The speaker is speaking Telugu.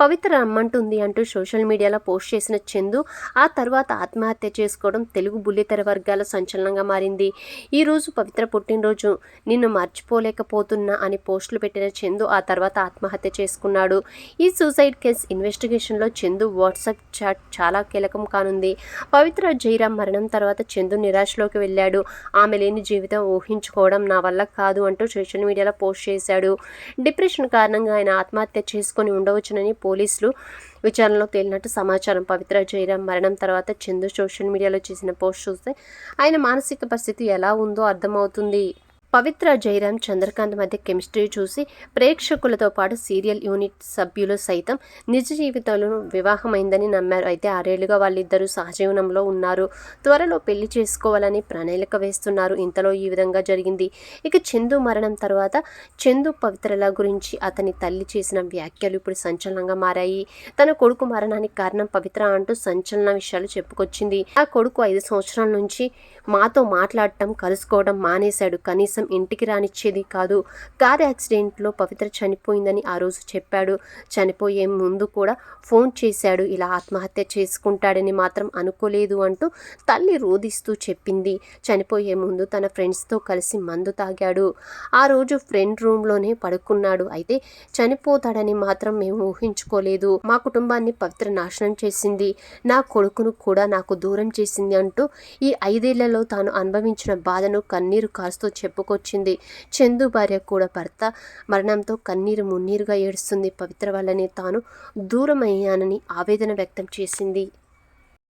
పవిత్ర రమ్మంటుంది అంటూ సోషల్ మీడియాలో పోస్ట్ చేసిన చందు ఆ తర్వాత ఆత్మహత్య చేసుకోవడం తెలుగు బుల్లితెర వర్గాల సంచలనంగా మారింది. ఈరోజు పవిత్ర పుట్టినరోజు. నిన్ను మర్చిపోలేకపోతున్నా అని పోస్టులు పెట్టిన చందు ఆ తర్వాత ఆత్మహత్య చేసుకున్నాడు. ఈ సూసైడ్ కేసు ఇన్వెస్టిగేషన్లో చందు వాట్సాప్ చాట్ చాలా కీలకం కానుంది. పవిత్ర జైరామ్ మరణం తర్వాత చందు నిరాశలోకి వెళ్ళాడు. ఆమె లేని జీవితం ఊహించుకోవడం నా వల్ల కాదు అంటూ సోషల్ మీడియాలో పోస్ట్ చేశాడు. డిప్రెషన్ కారణంగా ఆయన ఆత్మహత్య చేసుకొని ఉండవచ్చునని పోలీసులు విచారణలో తేలినట్టు సమాచారం పవిత్ర జయరాం మరణం తర్వాత చందు సోషల్ మీడియాలో చేసిన పోస్ట్ చూస్తే ఆయన మానసిక పరిస్థితి ఎలా ఉందో అర్థమవుతుంది. పవిత్ర జయరాం చంద్రకాంత్ మధ్య కెమిస్ట్రీ చూసి ప్రేక్షకులతో పాటు సీరియల్ యూనిట్ సభ్యులు సైతం నిజ జీవితంలో వివాహమైందని నమ్మారు. అయితే ఆరేళ్ళుగా వాళ్ళిద్దరూ సహజీవనంలో ఉన్నారు. త్వరలో పెళ్ళి చేసుకోవాలని ప్రణాళిక వేస్తున్నారు. ఇంతలో ఈ విధంగా జరిగింది. ఇక చందు మరణం తర్వాత చందు పవిత్రల గురించి అతని తల్లి చేసిన వ్యాఖ్యలు ఇప్పుడు సంచలనంగా మారాయి. తన కొడుకు మరణానికి కారణం పవిత్ర అంటూ సంచలన విషయాలు చెప్పుకొచ్చింది. ఆ కొడుకు ఐదు సంవత్సరాల నుంచి మాతో మాట్లాడటం కలుసుకోవడం మానేశాడు. కనీసం ఇంటికి రానిచ్చేది కాదు. కార్ యాక్సిడెంట్లో పవిత్ర చనిపోయిందని ఆ రోజు చెప్పాడు. చనిపోయే ముందు కూడా ఫోన్ చేశాడు. ఇలా ఆత్మహత్య చేసుకుంటాడని మాత్రం అనుకోలేదు అంటూ తల్లి రోధిస్తూ చెప్పింది. చనిపోయే ముందు తన ఫ్రెండ్స్తో కలిసి మందు తాగాడు. ఆ రోజు ఫ్రెండ్ రూమ్లోనే పడుకున్నాడు. అయితే చనిపోతాడని మాత్రం మేము ఊహించుకోలేదు. మా కుటుంబాన్ని పవిత్ర నాశనం చేసింది. నా కొడుకును కూడా నాకు దూరం చేసింది అంటూ ఈ ఐదేళ్ళలో తాను అనుభవించిన బాధను కన్నీరు కాస్తూ చెప్పుకొచ్చింది చందు భార్య కూడా భర్త మరణంతో కన్నీరు మున్నీరుగా ఏడుస్తుంది. పవిత్ర వల్లనే తాను దూరం అయ్యానని ఆవేదన వ్యక్తం చేసింది.